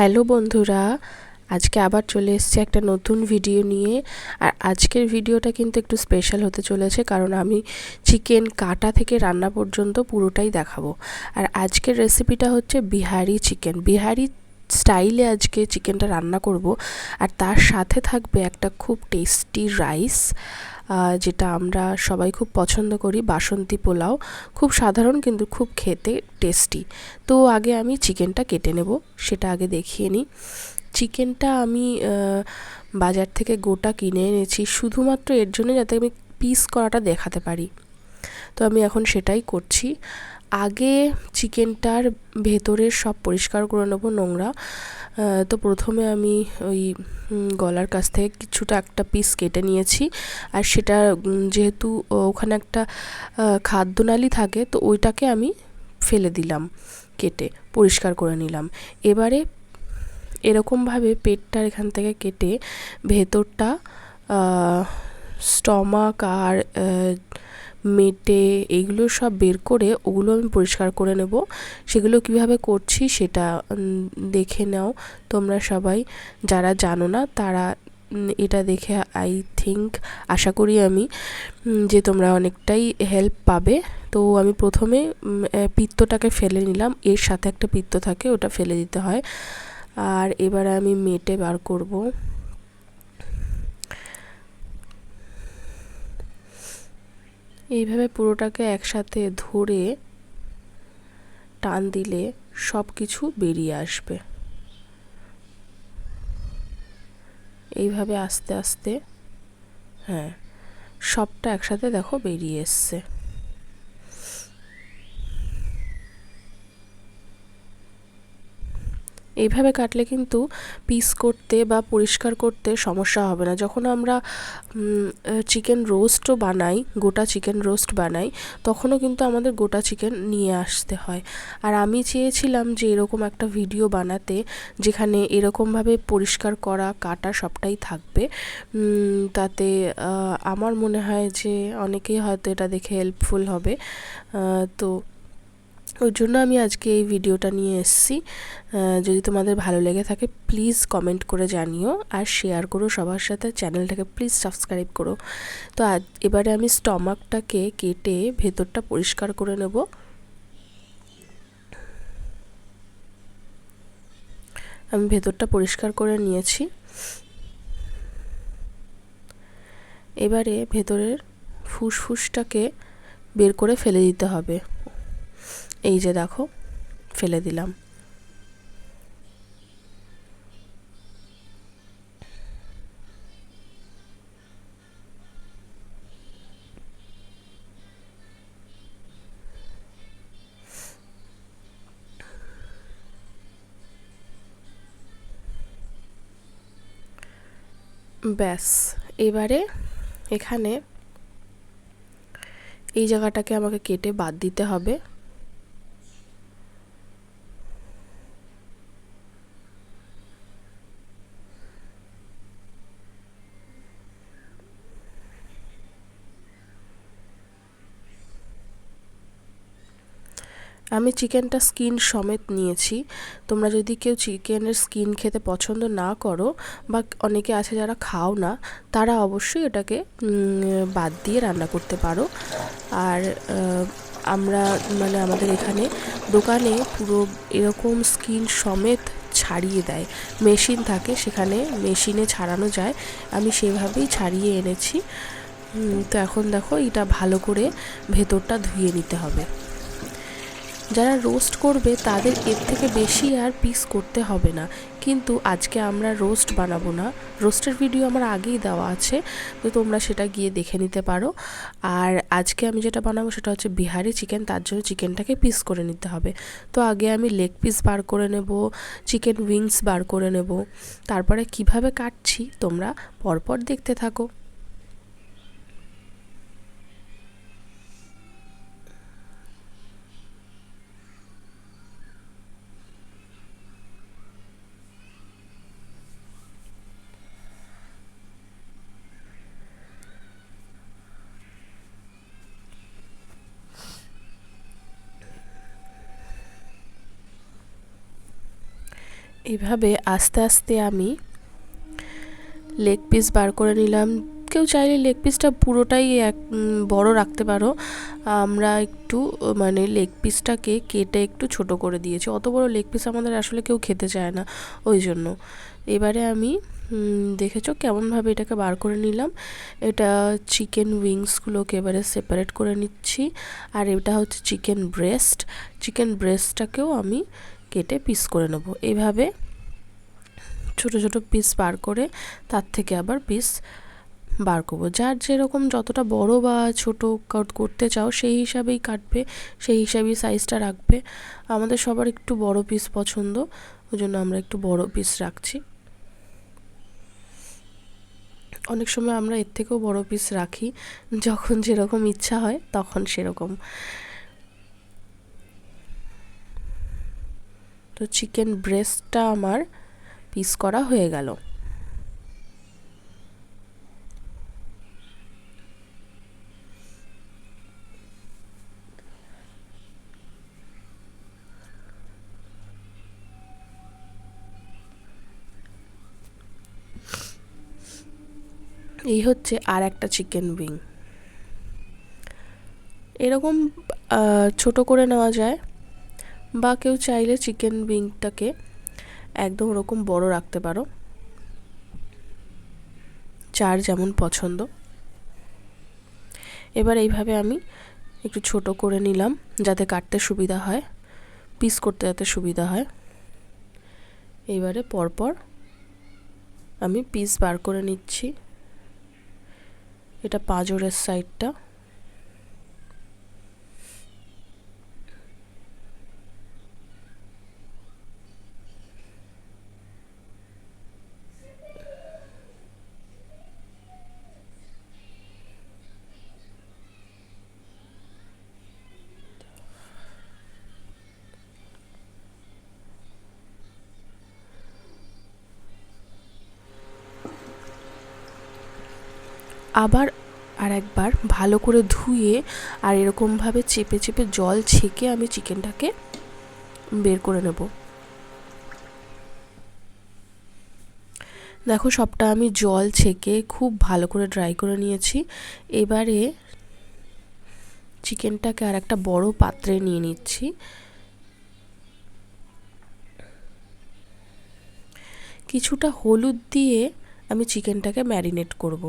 Hello বন্ধুরা, আজকে আবার চলে এসেছি একটা নতুন ভিডিও নিয়ে। আর আজকের ভিডিওটা কিন্তু একটু স্পেশাল হতে চলেছে, কারণ আমি চিকেন কাটা থেকে রান্না পর্যন্ত পুরোটাই দেখাবো। আর আজকের রেসিপিটা হচ্ছে বিহারি চিকেন বিহারি স্টাইলে আজকে চিকেনটা রান্না করব। আর তার সাথে থাকবে একটা খুব টেস্টি রাইস যেটা আমরা সবাই খুব পছন্দ করি, বাসন্তী পোলাও। খুব সাধারণ কিন্তু খুব খেতে টেস্টি তো আগে আমি চিকেনটা কেটে নেব, সেটা আগে দেখিয়ে নিই। চিকেনটা আমি বাজার থেকে গোটা কিনে এনেছি, শুধুমাত্র এর জন্য যাতে আমি পিস করাটা দেখাতে পারি। তো আমি এখন সেটাই করছি। আগে চিকেনটার ভেতরের সব পরিষ্কার করে নেব নোংরা। তো প্রথমে আমি ওই গলার কাছ থেকে কিছুটা একটা পিস কেটে নিয়েছি। আর সেটা যেহেতু ওখানে একটা খাদ্যনালি থাকে, তো ওইটাকে আমি ফেলে দিলাম, কেটে, পরিষ্কার করে নিলাম। এবারে এরকমভাবে পেটটার এখান থেকে কেটে ভেতরটা স্টমাক আর মেটে এইগুলো সব বের করে ওগুলো আমি পরিষ্কার করে নেব। সেগুলো কীভাবে করছি সেটা দেখে নাও তোমরা সবাই। যারা জানো না তারা এটা দেখে আই থিঙ্ক আশা করি আমি যে তোমরা অনেকটাই হেল্প পাবে। তো আমি প্রথমে পিত্তটাকে ফেলে নিলাম। এর সাথে একটা পিত্ত থাকে, ওটা ফেলে দিতে হয়। আর এবার আমি মেটে বার করব। এইভাবে পুরোটাকে একসাথে ধরে টান দিলে সব কিছু বেরিয়ে আসবে। এইভাবে আস্তে আস্তে হ্যাঁ সবটা একসাথে দেখো বেরিয়ে এসছে। এইভাবে কাটলে কিন্তু পিস করতে বা পরিষ্কার করতে সমস্যা হবে না। যখন আমরা চিকেন রোস্টও বানাই, গোটা চিকেন রোস্ট বানাই, তখনও কিন্তু আমাদের গোটা চিকেন নিয়ে আসতে হয়। আর আমি চেয়েছিলাম যে এরকম একটা ভিডিও বানাতে, যেখানে এরকমভাবে পরিষ্কার করা, কাটা সবটাই থাকবে। তাতে আমার মনে হয় যে অনেকেই হয়তো এটা দেখে হেল্পফুল হবে। তো ওই জন্য আমি আজকে এই ভিডিওটা নিয়ে এসেছি। যদি তোমাদের ভালো লেগে থাকে প্লিজ কমেন্ট করে জানিও আর শেয়ার করো সবার সাথে চ্যানেলটাকে প্লিজ সাবস্ক্রাইব করো। তো এবারে আমি স্টমাকটাকে কেটে ভেতরটা পরিষ্কার করে নেব। আমি ভেতরটা পরিষ্কার করে নিয়েছি। এবারে ভেতরের ফুসফুসটাকে বের করে ফেলে দিতে হবে। এই যে দেখো, ফেলে দিলাম। ব্যাস, এবারে এখানে এই জায়গাটাকে আমাকে কেটে বাদ দিতে হবে। আমি চিকেনটা স্কিন সমেত নিয়েছি। তোমরা যদি কেউ চিকেনের স্কিন খেতে পছন্দ না করো বা অনেকে আছে যারা খাও না, তারা অবশ্যই এটাকে বাদ দিয়ে রান্না করতে পারো। আর আমরা মানে আমাদের এখানে দোকানে পুরো এরকম স্কিন সমেত ছাড়িয়ে দেয়। মেশিন থাকে, সেখানে মেশিনে ছাড়ানো যায়। আমি সেভাবেই ছাড়িয়ে এনেছি। তো এখন দেখো, এটা ভালো করে ভেতরটা ধুয়ে নিতে হবে। যারা রোস্ট করবে তাদের এর থেকে বেশি আর পিস করতে হবে না। কিন্তু আজকে আমরা রোস্ট বানাবো না। রোস্টের ভিডিও আমার আগেই দেওয়া আছে, তো তোমরা সেটা গিয়ে দেখে নিতে পারো। আর আজকে আমি যেটা বানাবো সেটা হচ্ছে বিহারি চিকেন, তার জন্য চিকেনটাকে পিস করে নিতে হবে। তো আগে আমি লেগ পিস বার করে নেব, চিকেন উইংস বার করে নেব। তারপরে কীভাবে কাটছি তোমরা পরপর দেখতে থাকো। এভাবে আস্তে আস্তে আমি লেগ পিস বার করে নিলাম। কেউ চাইলে লেগ পিসটা পুরোটাই এক বড় রাখতে পারো। আমরা একটু মানে লেগ পিসটাকে কেটে একটু ছোট করে দিয়েছি। অত বড় লেগ পিস আমাদের আসলে কেউ খেতে চায় না ওই জন্য। এবারে আমি দেখেছ কেমনভাবে এটাকে বার করে নিলাম। এটা চিকেন উইংসগুলোকে এবারে সেপারেট করে নিচ্ছি। আর এটা হচ্ছে চিকেন ব্রেস্ট চিকেন ব্রেস্টটাকেও আমি কেটে পিস করে নেব। এইভাবে ছোট ছোট পিস বার করে তার থেকে আবার পিস বার করব। যার যেরকম যতটা বড় বা ছোট কাট করতে চাও, সেই হিসাবেই কাটবে, সেই হিসাবেই সাইজটা রাখবে। আমাদের সবার একটু বড় পিস পছন্দ ওই জন্য আমরা একটু বড় পিস রাখছি। অনেক সময় আমরা এর থেকেও বড় পিস রাখি, যখন যেরকম ইচ্ছা হয়, তখন সেরকম। তো চিকেন ব্রেস্টটা আমার পিস করা হয়ে গেল। এই হচ্ছে আর একটা চিকেন উইং এরকম ছোট করে নেওয়া যায়। বা কেউ চাইলে চিকেন উইংটাকে একদম ওরকম বড় রাখতে পারো। যার যেমন পছন্দ। এবার এইভাবে আমি একটু ছোট করে নিলাম যাতে কাটতে সুবিধা হয় পিস করতে যাতে সুবিধা হয়। এইবারে পরপর আমি পিস বার করে নিচ্ছি। এটা পাঁজরের সাইডটা আবার আর একবার ভালো করে ধুয়ে আর এরকমভাবে চেপে চেপে জল ছেঁকে আমি চিকেনটাকে বের করে নেব। দেখো সবটা আমি জল ছেঁকে খুব ভালো করে ড্রাই করে নিয়েছি। এবারে চিকেনটাকে আর একটা বড় পাত্রে নিয়ে নিচ্ছি। কিছুটা হলুদ দিয়ে আমি চিকেনটাকে ম্যারিনেট করব।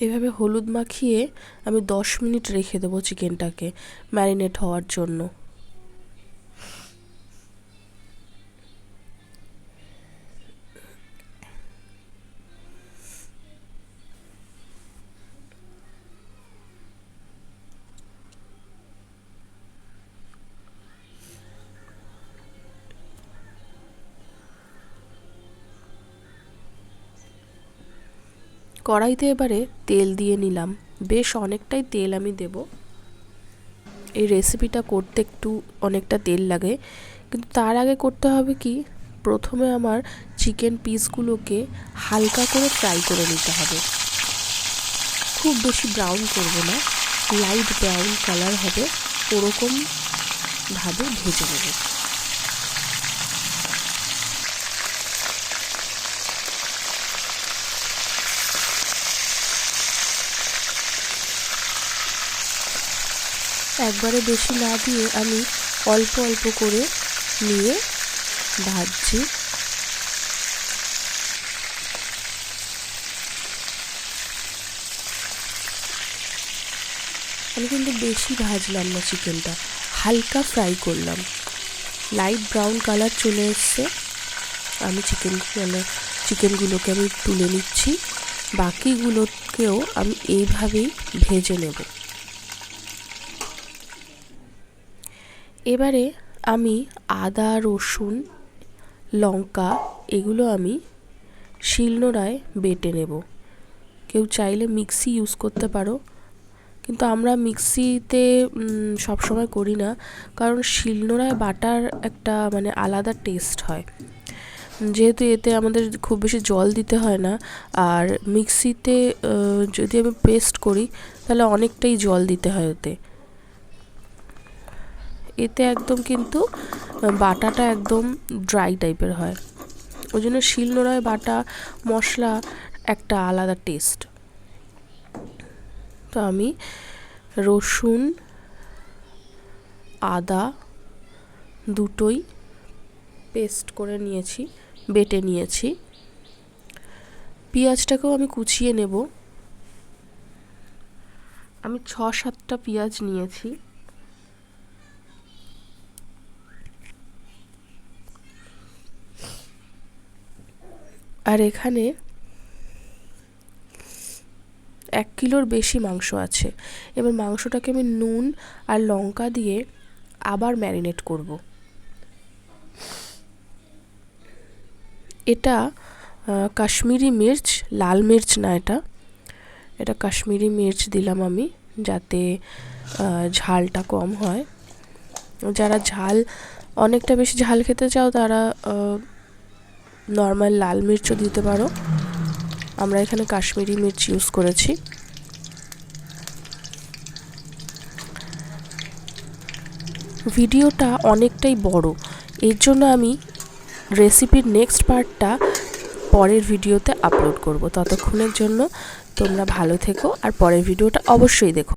এভাবে হলুদ মাখিয়ে আমি দশ মিনিট রেখে দেবো চিকেনটাকে ম্যারিনেট হওয়ার জন্য। কড়াইতে এবারে তেল দিয়ে নিলাম। বেশ অনেকটাই তেল আমি দেব। এই রেসিপিটা করতে একটু অনেকটা তেল লাগে। কিন্তু তার আগে করতে হবে কি, প্রথমে আমার চিকেন পিসগুলোকে হালকা করে ফ্রাই করে নিতে হবে। খুব বেশি ব্রাউন করব না লাইট ব্রাউন কালার হবে ওরকমভাবে ভেজে নেব। একবারে বেশি না দিয়ে আমি অল্প অল্প করে নিয়ে ভাজছি। আমি কিন্তু বেশি ভাজলাম না চিকেনটা, হালকা ফ্রাই করলাম। লাইট ব্রাউন কালার চলে এসছে। আমি চিকেন মানে চিকেনগুলোকে আমি তুলে নিচ্ছি। বাকিগুলোকেও আমি এইভাবেই ভেজে নেব। এবারে আমি আদা, রসুন, লঙ্কা এগুলো আমি শিলনোড়ায় বেটে নেব। কেউ চাইলে মিক্সি ইউজ করতে পারো। কিন্তু আমরা মিক্সিতে সবসময় করি না। কারণ শিলনোড়ায় বাটার একটা মানে আলাদা টেস্ট হয়। যেহেতু এতে আমাদের খুব বেশি জল দিতে হয় না। আর মিক্সিতে যদি আমি পেস্ট করি, তাহলে অনেকটাই জল দিতে হয় ওতে। এতে একদম কিন্তু বাটাটা একদম ড্রাই টাইপের হয়। ওই জন্য শিলনোড়ায় বাটা, মশলা একটা আলাদা টেস্ট তো আমি রসুন, আদা দুটোই পেস্ট করে নিয়েছি, বেটে নিয়েছি। পেঁয়াজটাকেও আমি কুচিয়ে নেব। আমি ছ সাতটা পেঁয়াজ নিয়েছি। আর এখানে এক কিলোর বেশি মাংস আছে। এবার মাংসটাকে আমি নুন আর লঙ্কা দিয়ে আবার ম্যারিনেট করব। এটা কাশ্মীরি মির্চ, লাল মির্চ না এটা। এটা কাশ্মীরি মির্চ দিলাম আমি যাতে ঝালটা কম হয়। যারা ঝাল অনেকটা বেশি ঝাল খেতে চাও তারা নর্মাল লাল মির্চও দিতে পারো। আমরা এখানে কাশ্মীরি মির্চ ইউজ করেছি। ভিডিওটা অনেকটাই বড়। এর জন্য আমি রেসিপির নেক্সট পার্টটা পরের ভিডিওতে আপলোড করব। ততক্ষণের জন্য তোমরা ভালো থেকো আর পরের ভিডিওটা অবশ্যই দেখো।